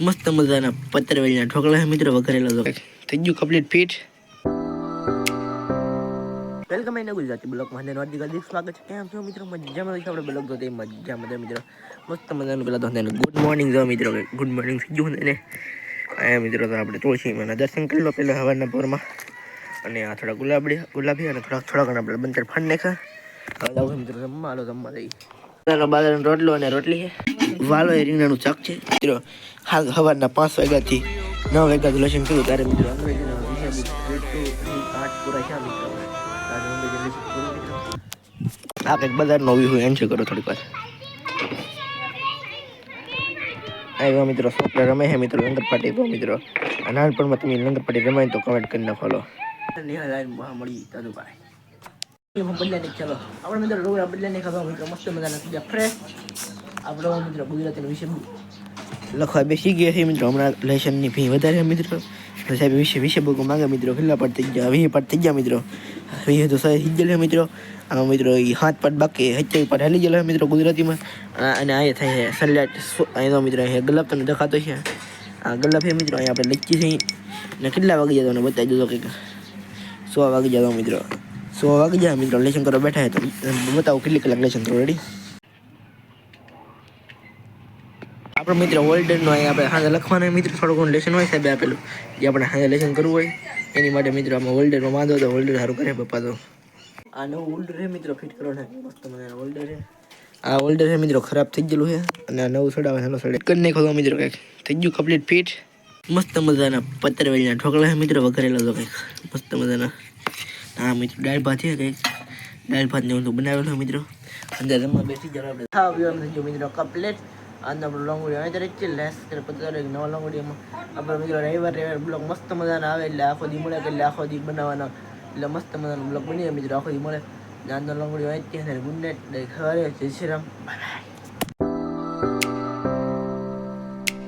મસ્ત મજાના પતરવેલીના ઢોકળા છે મિત્રો વઘારેલા તો. થઈ ગયું કમ્પ્લીટ ફિટ વેલકમ એને ગુજરાતી બ્લોગમાં અને નોર્ડિક અધિક સ્વાગત છે. કેમ છો મિત્રો? મજામાં છે આપણે બ્લોક જોતે મજામાં છે મિત્રો. મસ્ત મજાનું પેલા તો ગુડ મોર્નિંગ જો મિત્રો ગુડ મોર્નિંગ થઈ ગયું ને. આયા મિત્રો તો આપણે તુલસીમાં દર્શન કરી લો પહેલાં હવાના પોરમાં અને આ થોડા ગુલાબી ગુલાબી અને થોડા થોડા ઘણા આપણે બંદર ફાંડ નાખ્યા. હવે મિત્રો જમવા આલો જમવા જઈ બાજરાનો બાજરાનો રોટલો અને રોટલી છે. વાલો એ રીંગણાનું શાક છે. મિત્રો, હાલ સવારના પાંચ વાગ્યાથી નવ વાગ્યાથી લસણ કર્યું. ત્યારે મિત્રો આ કંઈક બજારનો વ્યૂ એમ છે કરો થોડીક વાર. આવ્યો મિત્રો છોકરા રમે છે મિત્રો, લંગર પાટી તો મિત્રો. નાનપણમાં તમે લંગર પાટી રમાય તો કમેન્ટ કરી નાખો નિહાલ મળી દાદુભાઈ એમાં બદલાને ચાલો આપણે મિત્રો રોગડા બદલાને ખાવા મિત્રો મસ્ત મજાના થઈ ગયા ફ્રેશ આપણો મિત્રો ગુજરાતીનો વિષય લખવા બેસી ગયા છે મિત્રો હમણાં લેશનની ફી વધારે છે મિત્રો તો સાહેબ વિશે વિશે બગો માંગે મિત્રો કેટલા પાઠ થઈ ગયા વીસ પાઠ થઈ ગયા મિત્રો વીસ તો સાહેબ થઈ ગયેલા મિત્રો આમાં મિત્રો એ હાથ પાઠ બાકી હત્યાવી પાઠ હાલી ગયેલા છે મિત્રો ગુજરાતીમાં આ- અને આ થાય છે સલાડ અહીંનો મિત્રો અહીંયા ગલબ તમને દેખાતો છે આ ગલબ છે મિત્રો અહીંયા આપણે લચ્છી છે ને કેટલા વાગી જતો મને બતાવી દીધો કંઈક સો વાગી જતો મિત્રો સો વાગી જાય, મિત્રો. લેશન કરવા બેઠા તો બતાવો કેટલી કલાક લેશન કરો રેડી આપણે મિત્ર હોલ્ડરનો અહીં આપણે હાજર લખવાના મિત્ર. થોડું ઘણું લેશન હોય સાહેબ આપેલું. જે આપણે હાજર લેશન કરવું હોય, એની માટે મિત્રો આમાં હોલ્ડરમાં વાંધો તો હોલ્ડર સારું કરે પપ્પા તો. આ નવું હોલ્ડર છે, મિત્રો. ફિટ કરો ને. મસ્ત મને હોલ્ડર છે. આ હોલ્ડર છે, મિત્રો. ખરાબ થઈ ગયેલું છે. અને આ નવું સડાવે છે સડે. કરી નાખો મિત્રો, કંઈક. થઈ ગયું કમ્પ્લીટ ફિટ મસ્ત મજાના પતરવેલીના ઢોકળા છે, મિત્રો. વઘારેલા તો કંઈક. મસ્ત મજાના. હા, મિત્રો, દાળ ભાત છે કંઈક. દાળ ભાત ને બધું બનાવેલું મિત્રો. અંદર જમવા બેસી જવા આપણે. ખાવા પીવા થઈ મિત્રો કમ્પ્લીટ આજનો આપણો લોંગોડી અહીં તરીકે લેસ કરે પછી એક નવા લોંગોડીમાં આપણે મિત્રો, રવિવાર રવિવાર બ્લોગ મસ્ત મજાના આવે, એટલે આખો દી મળે એટલે આખો દી બનાવવાના. એટલે મસ્ત મજાનો બ્લોગ બની મિત્રો, આખો દી મળે. આજનો લોંગોડી અહીં જ ગુડ નાઇટ ખવારે જય શ્રી રામ.